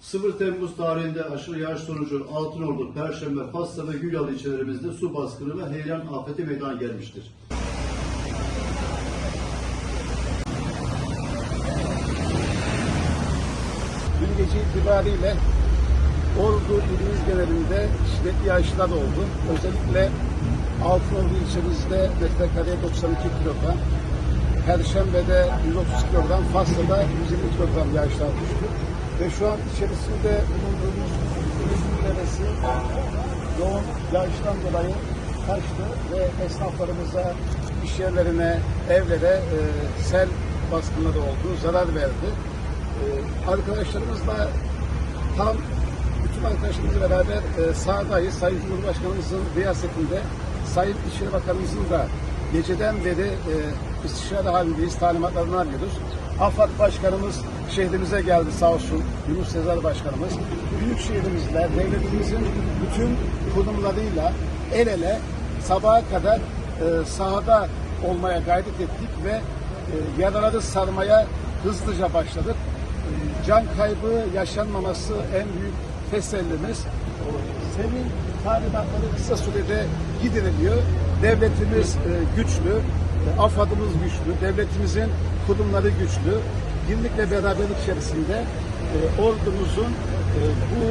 0 Temmuz tarihinde aşırı yağış sonucu Altınordu, Perşembe, Fasla ve Gülyalı ilçelerimizde su baskını ve heyelan afeti meydana gelmiştir. Dün gece itibariyle Ordu ilimiz genelinde şiddetli yağışlar oldu. Özellikle Altınordu ilçemizde metrekareye 92 kilogram, Perşembe'de 130 kilogram, Fas'ta 120 kilogram yağışlar düştü. Ve şu an içerisinde bulunduğumuz İzmir Deresi yoğun yağıştan dolayı taştı ve esnaflarımıza, iş yerlerine, evlere e, sel baskınları oldu, zarar verdi. E, arkadaşlarımızla tam bütün arkadaşlarımızla beraber e, sahadayız. Sayın Cumhurbaşkanımızın riyasetinde, Sayın İçişleri Bakanımızın da geceden beri e, istişare halindeyiz, talimatlarını arıyoruz. AFAD Başkanımız şehrimize geldi sağ olsun, Yunus Sezer Başkanımız. Büyükşehirimizle, devletimizin bütün kurumlarıyla el ele sabaha kadar e, sahada olmaya gayret ettik ve e, yaraları sarmaya hızlıca başladık. E, can kaybı yaşanmaması en büyük tesellimiz. Senin talimatları kısa sürede gideriliyor. Devletimiz e, güçlü, AFAD'ımız güçlü, devletimizin kurumları güçlü. Birlik ve beraberlik içerisinde e, ordumuzun e, bu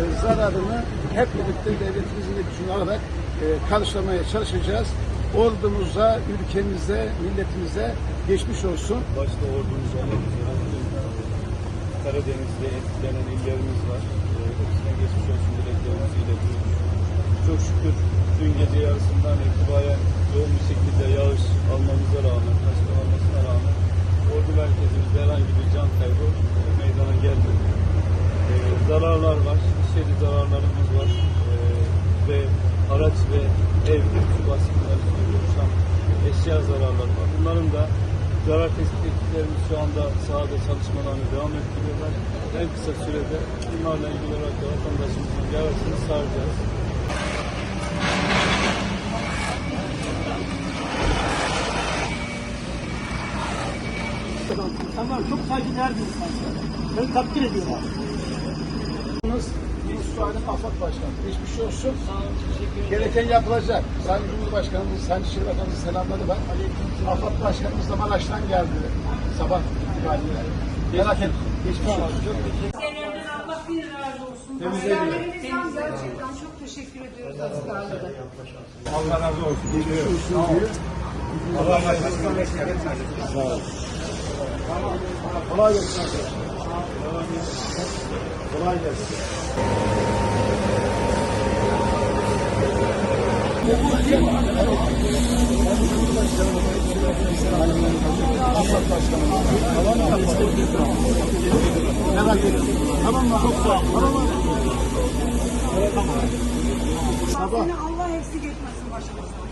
e, zararını hep birlikte devletimizin de gücünü alarak e, karşılamaya çalışacağız. Ordumuza, ülkemize, milletimize geçmiş olsun. başta ordumuz olmak üzere Karadeniz'de etkilenen illerimiz var. Ee, Hepsine geçmiş olsun dileklerimizi iletiyoruz. Çok şükür dün gece yarısından itibaren yoğun bir şekilde yağış almamıza rağmen, taşkın almasına rağmen ordu merkezimizde herhangi bir can kaybı meydana gelmedi. Ee, zararlar var, iş yeri zararlarımız var Ee, ve araç ve ev, su baskınları sonucu oluşan eşya zararları var. Bunların da zarar tespit ekiplerimiz şu anda sahada çalışmalarını devam ettiriyorlar. En kısa sürede bunlarla ilgili olarak da vatandaşımızın yarasını saracağız. Tamam çok saygıdeğer bir insansın. Ben takdir ediyorum. Yunus Suay'ın AFAD Başkanı. Geçmiş olsun. Gereken yapılacak. Sayın Cumhurbaşkanımız, Sayın İçişleri Bakanımızın selamları var. AFAD Başkanımız da Maraş'tan geldi. Sabah itibariyle. Merak etme. Geçmiş olsun. Genelden Allah bir razı olsun. Askerlerimizden gerçekten çok teşekkür ediyoruz askerlere. Allah razı olsun. Geçmiş olsun diyor. Allah razı olsun. Sağ ol. Kolay gelsin arkadaşlar. Kolay gelsin. AFAD Başkanımız. Tamam mı? Çok sağ ol. Tamam mı? Allah eksik etmesin başımızdan.